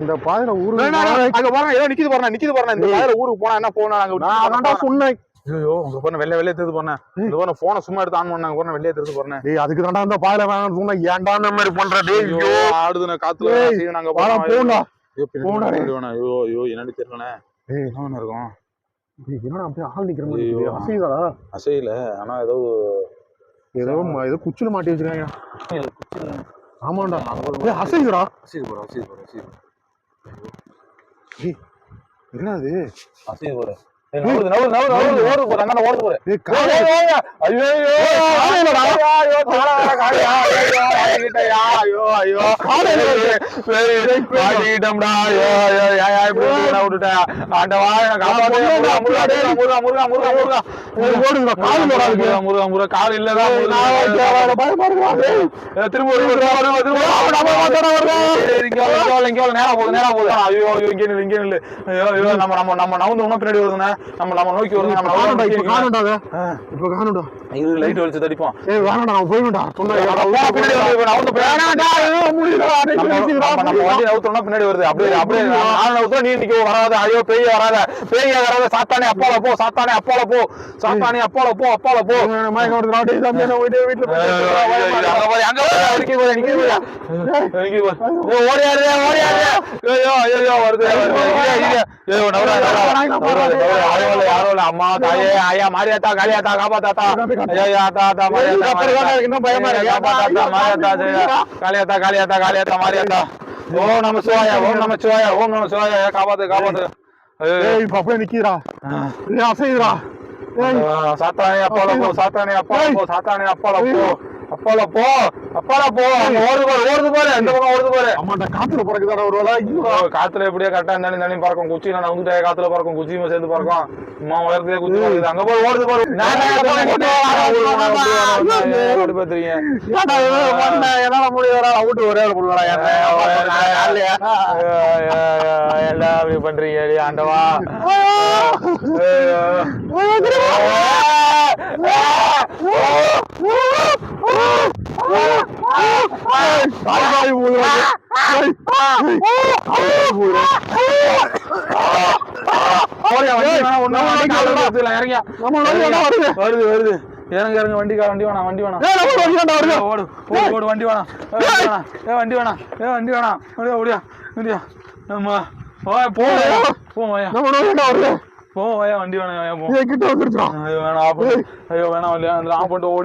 இந்த பாதையில ஊரு டேய், டேய், டேய், அங்க பாருங்க ஏதோ நிக்குது பாருங்க நிக்குது பாருங்க இந்த பாதையில ஊருக்கு போனா என்ன போனா நாங்க நான் சொன்னேன். ஐயோ உங்க போன வெள்ளை வெள்ளைய தெரிது போறேன் இந்த போன போனை சும்மா எடுத்து ஆன் பண்ணாங்க போன வெள்ளைய தெரிது போறேன் டேய் அதுக்கு தான்டா இந்த பாதையில வேணாம்னு சொன்னேன். ஏன்டா இந்த மாதிரி பண்ற? டேய் ஐயோ ஐயோ. ஆடுதுன காத்துல சீவு நாங்க போறோம் போண்டா ஐயோ போடா, வேணாம். ஐயோ ஐயோ என்னன்னு தெரியலண்ணே. ஏய். என்ன இருக்கும். டேய், என்னடா அப்படியே ஆள் நிக்கிற மாதிரி அசைதாடா அசையில ஆனா ஏதோ ஏதோ ஏதோ குச்சில மாட்டி வச்சிருக்காங்க. ஆமாண்டா. ஏய் அசைதுடா அசைது போற என்ன அது அசைது என்னது போற நம்ம நம்ம நம்ம நம்ம நவுந்து உன பின்னாடி வருதுங்க நம்ம நம்ம நோக்கி வருதுங்க நம்ம நவுந்து இப்ப லைட் வெளிச்சு தடிப்போம் ஏய் வேணாடா அவன் பின்னாடி வருது, வருது. அப்படியே அப்படியே நான் நவுத்தோம் நீ நிக்க வராத. ஐயோ பேய் வராத. பேய் வராத. சாத்தானே அப்பால போ சாத்தானே அப்பால போ. சாத்தானே அப்பால போ அப்பால போ. மயக்கம் வருதுடா டேய் தம்பி நான் வீட்டு வீட்டுல போய் அங்க போய் அங்க போய். நிக்க போய் நிக்க போய் நிக்க போய் ஓடியாரு ஓடியாரு. ஐயோ ஐயோ வருது அம்மா தாயே ஐயா மாரியாத்தா காளியாத்தா காப்பாத்தாத்தா ஐயா ஆத்தா ஆத்தா மாரியாத்தா பயமா. காப்பாத்தாத்தா மாரியாத்தா. காளியாத்தா காளியாத்தா காளியாத்தா மாரியாத்தா. ஓம் நம சிவாயா ஓம் நம சிவாயா ஓம் நம சிவாயா. காப்பாத்து காப்பாத்து. ஏய் அப்படியே நிக்கிறா ஏய் அசைதுடா ஏய். சாத்தானே அப்பால போ சாத்தானே அப்பால போ சாத்தானே அப்பால போ. அப்பால போ. அப்பால போ. அங்க ஓடுது பாரு ஓடுது பாரு. அந்த பக்கம் ஓடுது பாரு. ஆமாண்டா காத்துல பறக்குதாடா ஒரு வேளை? காத்துல எப்படியா கரெக்டா தனி தனி பறக்கும். குச்சி நான் வந்துட்டே காத்துல பறக்கும். குச்சியுமே சேர்ந்து பறக்கும். அம்மா வளர்த்தே குச்சி பறக்குது. அங்க போய் ஓடுது பாரு. பாத்துறீங்க? என்னால முடியலடா அவுட் ஒரே போடுவாடா என்ன. அப்படி பண்றீங்க ஆண்டவா தாய் ஊரு ஓடியா, வண்டி வேணாம், ஒண்ணு வேணாம், வண்டி காலையில எடுத்துக்கலாம், இறங்கியா. நம்ம வண்டி வேணாம், வருது. வருது இறங்க இறங்க வண்டி வண்டி வேணாம் வண்டி வேணாம். ஓடு ஓடு வண்டி வேணாம். ஏ வண்டி வேணாம். ஏ வண்டி வேணாம். ஓடியா ஓடியா. ஓடியா. நம்ம வா போ போ வாயா நம்ம வண்டி வேணாம் வேணாம். ஐயோ வேணாம் இல்லையா பண்ணிட்டு ஓடி